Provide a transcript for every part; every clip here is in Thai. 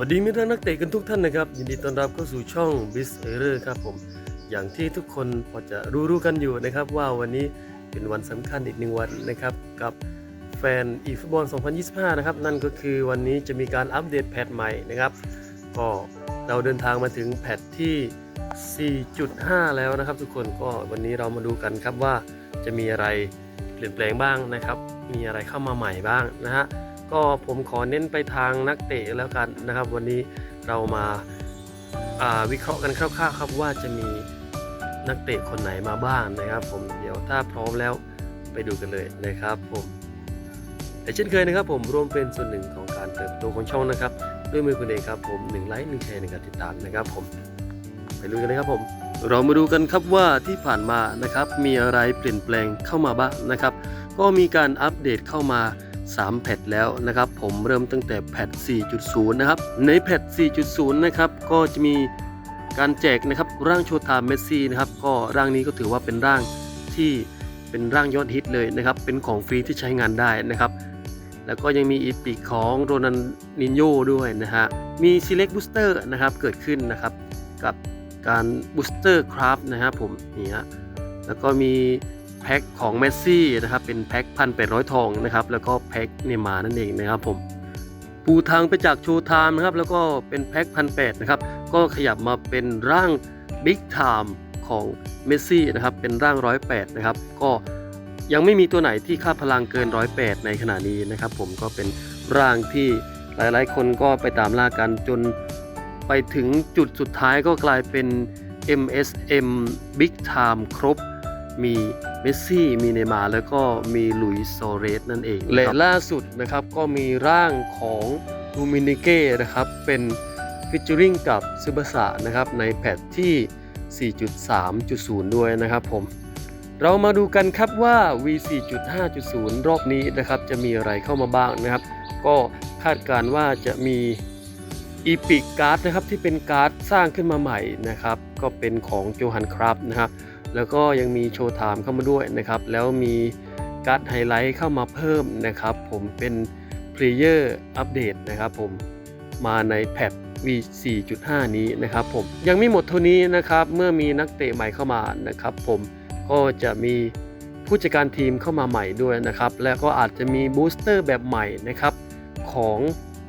วัสดีมิตรนักเตะกันทุกท่านนะครับยินดีต้อนรับเข้าสู่ช่อง b i z e r r o r ครับผม อย่างที่ทุกคนพอจะรู้ๆกันอยู่นะครับว่าวันนี้เป็นวันสำคัญอีกหนึ่งวันนะครับ กับแฟนอีฟุตบอล 2025 นะครับ นั่นก็คือวันนี้จะมีการอัปเดตแพทใหม่นะครับ ก็เราเดินทางมาถึงแพทที่ 4.5 แล้วนะครับ ทุกคนก็วันนี้เรามาดูกันครับว่าจะมีอะไรเปลี่ยนแปลงบ้างนะครับ มีอะไรเข้ามาใหม่บ้างนะฮะ ก็ผมขอเน้นไปทางนักเตะแล้วกันนะครับ วันนี้เรามาาวิเคราะห์กันคร่าวๆครับว่าจะมีนักเตะคนไหนมาบ้างนะครับ ผมเดี๋ยวถ้าพร้อมแล้วไปดูกันเลยนะครับผมแต่เช่นเคยนะครับ ผมร่วมเป็นส่วนหนึ่งของการเติบโตของช่องนะครับ ด้วยมือคุณเองครับผมหนึ่งไลค์หนึ่งแชร์หนึ่งการติดตามนะครับ ผมไปดูกันเลยครับผม เรามาดูกันครับว่าที่ผ่านมานะครับมีอะไรเปลี่ยนแปลงเข้ามาบ้างนะครับ ก็มีการอัปเดตเข้ามา 3แพทแล้วนะครับผมเริ่มตั้งแต่แพท4.0 นะครับ ในแพท4.0 นะครับ ก็จะมีการแจกนะครับร่างโชตาเมสซี่นะครับก็ร่างนี้ก็ถือว่าเป็นร่างที่เป็นร่างยอดฮิตเลยนะครับเป็นของฟรีที่ใช้งานได้นะครับ แล้วก็ยังมีอีปิกของโรนันนินโยด้วยนะฮะมี Select Booster นะครับเกิดขึ้นนะครับกับการ Booster Craft นะครับผมนี่ฮะแล้วก็มี แพ็คของเมสซี่นะครับเป็นแพ็คพันแปดร้อยทองนะครับแล้วก็แพ็คเนมานั่นเองนะครับผมปูทางไปจากโชว์ไทม์นะครับแล้วก็เป็นแพ็คพันแปดนะครับก็ขยับมาเป็นร่างบิ๊กไทม์ของเมสซี่นะครับเป็นร่างร้อยแปดนะครับก็ยังไม่มีตัวไหนที่ค่าพลังเกินร้อยแปดในขณะนี้นะครับผมก็เป็นร่างที่หลายๆ คนก็ไปตามล่ากันจนไปถึงจุดสุดท้ายก็กลายเป็น MSM Big Time ครบมี มสซี่ มีเนย์มาร์แล้วก็มีหลุยส์โซเรสนั่นเองและล่าสุดนะครับก็มีร่างของดูมินิเก้นะครับเป็นฟิชเจอริงกับซูบาสะนะครับในแพทที่ 4.3.0 ด้วยนะครับผม เรามาดูกันครับว่า V4.5.0 รอบนี้นะครับจะมีอะไรเข้ามาบ้างนะครับ ก็คาดการณ์ว่าจะมีอีพิกการ์ดนะครับที่เป็นการ์ดสร้างขึ้นมาใหม่นะครับ ก็เป็นของโจฮันครับนะครับ แล้วก็ยังมีโชว์ไทม์เข้ามาด้วยนะครับ แล้วมีการ์ดไฮไลท์เข้ามาเพิ่มนะครับ ผมเป็น Player Update นะครับผมมาในแพท V 4.5 นี้นะครับผมยังไม่หมดเท่านี้นะครับ เมื่อมีนักเตะใหม่เข้ามานะครับ ผมก็จะมีผู้จัดการทีมเข้ามาใหม่ด้วยนะครับ แล้วก็อาจจะมีบูสเตอร์แบบใหม่นะครับของ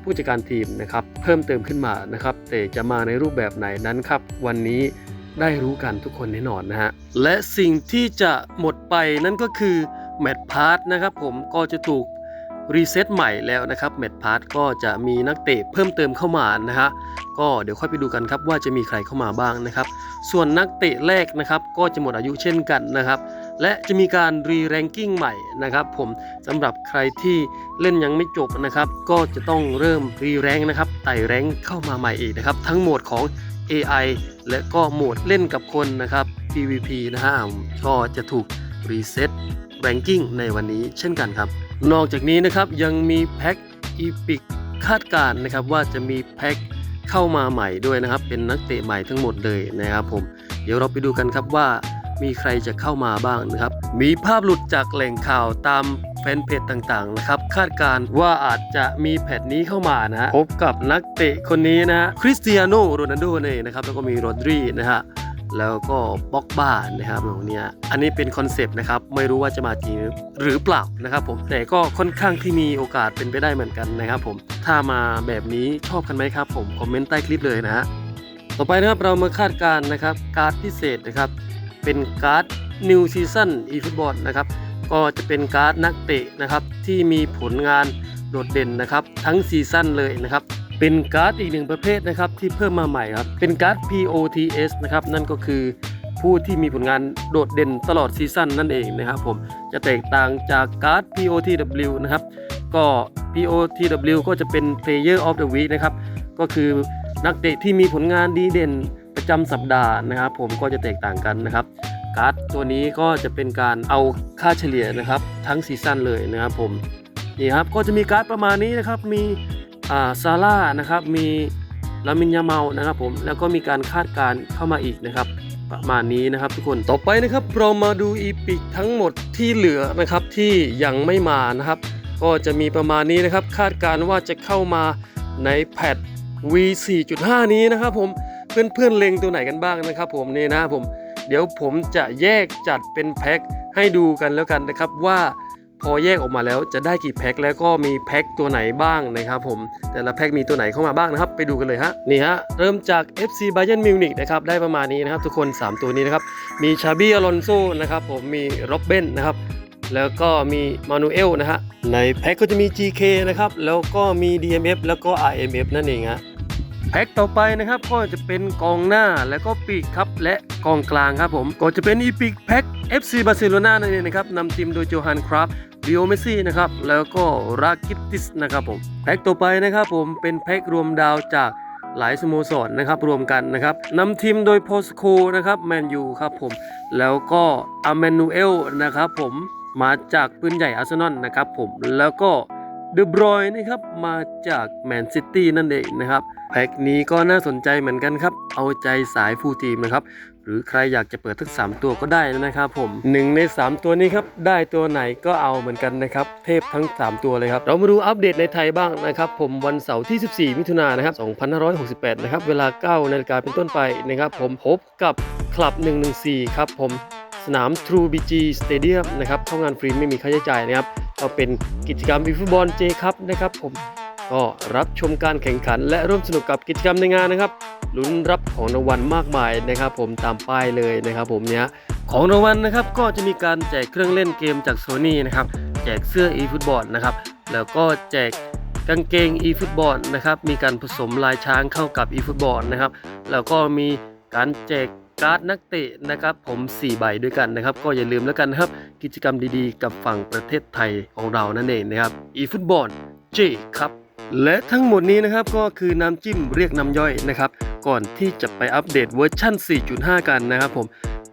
ผู้จัดการทีมนะครับ เพิ่มเติมขึ้นมานะครับ แต่จะมาในรูปแบบไหนนั้นครับ วันนี้ ได้รู้กันทุกคนแน่นอนนะฮะ และสิ่งที่จะหมดไปนั่นก็คือแมตพาร์ทนะครับผมก็จะถูกรีเซ็ตใหม่แล้วนะครับแมตพาร์ทก็จะมีนักเตะเพิ่มเติมเข้ามานะฮะก็เดี๋ยวค่อยไปดูกันครับว่าจะมีใครเข้ามาบ้างนะครับ ส่วนนักเตะแรกนะครับก็จะหมดอายุเช่นกันนะครับและจะมีการรีแรงกิ้งใหม่นะครับผมสำหรับใครที่เล่นยังไม่จบนะครับ ก็จะต้องเริ่มรีแรงนะครับไต่แรงเข้ามาใหม่อีกนะครับ ทั้งหมดของ AI และก็โหมดเล่นกับคนนะครับ PVP นะฮะก็จะถูกรีเซ็ตแรงกิ้งในวันนี้เช่นกันครับ นอกจากนี้นะครับยังมีแพ็คอีพิกคาดการณ์นะครับว่าจะมีแพ็คเข้ามาใหม่ด้วยนะครับ เป็นนักเตะใหม่ทั้งหมดเลยนะครับผม เดี๋ยวเราไปดูกันครับว่ามีใครจะเข้ามาบ้างนะครับ มีภาพหลุดจากแหล่งข่าวตาม นเพจต่างๆนะครับคาดการว่าอาจจะมีแพทนี้เข้ามานะพบกับนักเตะคนนี้นะคริสเตียโนโรนัลโดนี่นเองนะครับแล้วก็มีโรดรีนะฮะแล้วก็บ็อกบ้านนะครับตรงเนี้ยอันนี้เป็นคอนเซปต์นะครับ ไม่รู้ว่าจะมาจริงหรือเปล่านะครับผม แต่ก็ค่อนข้างที่มีโอกาสเป็นไปได้เหมือนกันนะครับผม ถ้ามาแบบนี้ชอบกันไหมครับผม คอมเมนต์ใต้คลิปเลยนะฮะ ต่อไปนะครับเรามาคาดการณ์นะครับ การ์ดพิเศษนะครับ เป็นการ์ด New Season eFootball นะครับ ก็จะเป็นการ์ดนักเตะนะครับที่มีผลงานโดดเด่นนะครับทั้งซีซั่นเลยนะครับเป็นการ์ดอีกหนึ่งประเภทนะครับที่เพิ่มมาใหม่ครับเป็นการ์ด POTS นะครับนั่นก็คือผู้ที่มีผลงานโดดเด่นตลอดซีซั่นนั่นเองนะครับผมจะแตกต่างจากการ์ด POTW นะครับก็ POTW ก็จะเป็น Player of the Week นะครับก็คือนักเตะที่มีผลงานดีเด่นประจำสัปดาห์นะครับ ผมก็จะแตกต่างกันนะครับ การ์ดตัวนี้ก็จะเป็นการเอาค่าเฉลี่ยนะครับ ทั้งซีซั่นเลยนะครับผมนี่ครับก็จะมีการ์ดประมาณนี้นะครับมีอ่าซาร่านะครับมีลามินยาเมานะครับผมแล้วก็มีการคาดการเข้ามาอีกนะครับประมาณนี้นะครับทุกคนต่อไปนะครับเรามาดูอีพิกทั้งหมดที่เหลือนะครับที่ยังไม่มานะครับ ก็จะมีประมาณนี้นะครับ คาดการว่าจะเข้ามาในแพท V 4.5 นี้นะครับผมเพื่อนๆเล็งตัวไหนกันบ้างนะครับ ผมนี่นะครับผม เดี๋ยวผมจะแยกจัดเป็นแพ็คให้ดูกันแล้วกันนะครับว่าพอแยกออกมาแล้วจะได้กี่แพ็คแล้วก็มีแพ็คตัวไหนบ้างนะครับผมแต่ละแพ็คมีตัวไหนเข้ามาบ้างนะครับ ไปดูกันเลยฮะนี่ฮะเริ่มจาก FC Bayern Munich นะครับได้ประมาณนี้นะครับ ทุกคน 3 ตัวนี้นะครับ มีชาบี้อลอนโซนะครับผมมีโรบเบนนะครับแล้วก็มีมานูเอลนะฮะในแพ็คก็จะมี GK นะครับแล้วก็มี DMF แล้วก็ RMF นั่นเองฮะ แพ็คต่อไปนะครับก็จะเป็นกองหน้าแล้วก็ปีกครับและกองกลางครับผม ก็จะเป็นอีพิกแพ็ค FC บาร์เซโลนานั่นเองนะครับนำทีมโดยโจฮันคราฟดิโอเมซี่นะครับแล้วก็รากิติสนะครับผมแพ็คต่อไปนะครับผมเป็นแพ็ครวมดาวจากหลายสโมสรนะครับรวมกันนะครับนำทีมโดยโพสโคนะครับแมนยูครับผมแล้วก็อาเมนูเอลนะครับผมมาจากปืนใหญ่อาร์เซนอลนะครับผมแล้วก็ เดอบรอยนะครับมาจากแมนซิตี้นั่นเองนะครับแพ็คนี้ก็น่าสนใจเหมือนกันครับ เอาใจสายฟูทีมนะครับ หรือใครอยากจะเปิดทั้ง3ตัวก็ได้นะครับผมหนึ่งใน 3 ตัวนี้ครับ ได้ตัวไหนก็เอาเหมือนกันนะครับ เทพทั้ง 3 ตัวเลยครับ เรามาดูอัปเดตในไทยบ้างนะครับ ผมวันเสาร์ที่ 14 มิถุนายนนะครับ 2568 นะครับ เวลา9นาฬิกาเป็นต้นไปนะครับ ผมพบกับคลับ 114 ครับผม สนาม True BG Stadium นะครับเข้างานฟรีไม่มีค่าใช้จ่ายนะครับก็เป็นกิจกรรมอีฟุตบอลเจครับนะครับผมก็รับชมการแข่งขัน และร่วมสนุกกับกิจกรรมในงานนะครับลุ้นรับของรางวัลมากมายนะครับ ผมตามป้ายเลยนะครับ ผมเนี้ยของรางวัลนะครับก็จะมีการแจกเครื่องเล่นเกมจาก Sony นะครับแจกเสื้อ eFootball นะครับแล้วก็แจกกางเกง eFootball นะครับมีการผสมลายช้างเข้ากับ eFootball นะครับแล้วก็มีการแจก การ์ดนักเตะนะครับผม4ใบด้วยกันนะครับ ก็อย่าลืมแล้วกันนะครับ กิจกรรมดีๆ กับฝั่งประเทศไทยของเรานั่นเองนะครับ eFootball J ครับและทั้งหมดนี้นะครับก็คือน้ำจิ้มเรียกน้ำย่อยนะครับ ก่อนที่จะไปอัปเดตเวอร์ชั่น 4.5 กันนะครับผม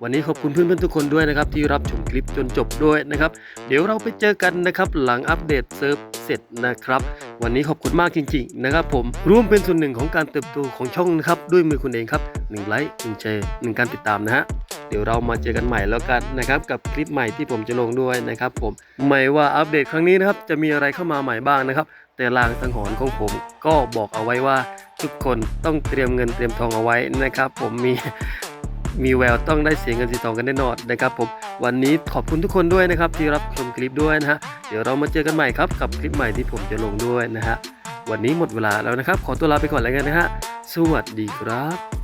วันนี้ขอบคุณเพื่อนๆทุกคนด้วยนะครับ ที่รับชมคลิปจนจบด้วยนะครับ เดี๋ยวเราไปเจอกันนะครับ หลังอัปเดตเซิร์ฟเสร็จนะครับ วันนี้ขอบคุณมากจริงๆนะครับผมร่วมเป็นส่วนหนึ่งของการเติบโตของช่องนะครับด้วยมือคุณเองครับ1ไลค์1แชร์1การติดตามนะฮะเดี๋ยวเรามาเจอกันใหม่แล้วกันนะครับกับคลิปใหม่ที่ผมจะลงด้วยนะครับผมไม่ว่าอัปเดตครั้งนี้นะครับจะมีอะไรเข้ามาใหม่บ้างนะครับ แต่ลางสังหรณ์ของผมก็บอกเอาไว้ว่าทุกคนต้องเตรียมเงินเตรียมทองเอาไว้นะครับ ผมมีมีแววต้องได้เสียเงินสีทองกันแน่นอนนะครับผมวันนี้ขอบคุณทุกคนด้วยนะครับที่รับชมคลิปด้วยนะฮะ เดี๋ยวเรามาเจอกันใหม่ครับกับคลิปใหม่ที่ผมจะลงด้วยนะฮะวันนี้หมดเวลาแล้วนะครับ ขอตัวลาไปก่อนแล้วกันนะฮะสวัสดีครับ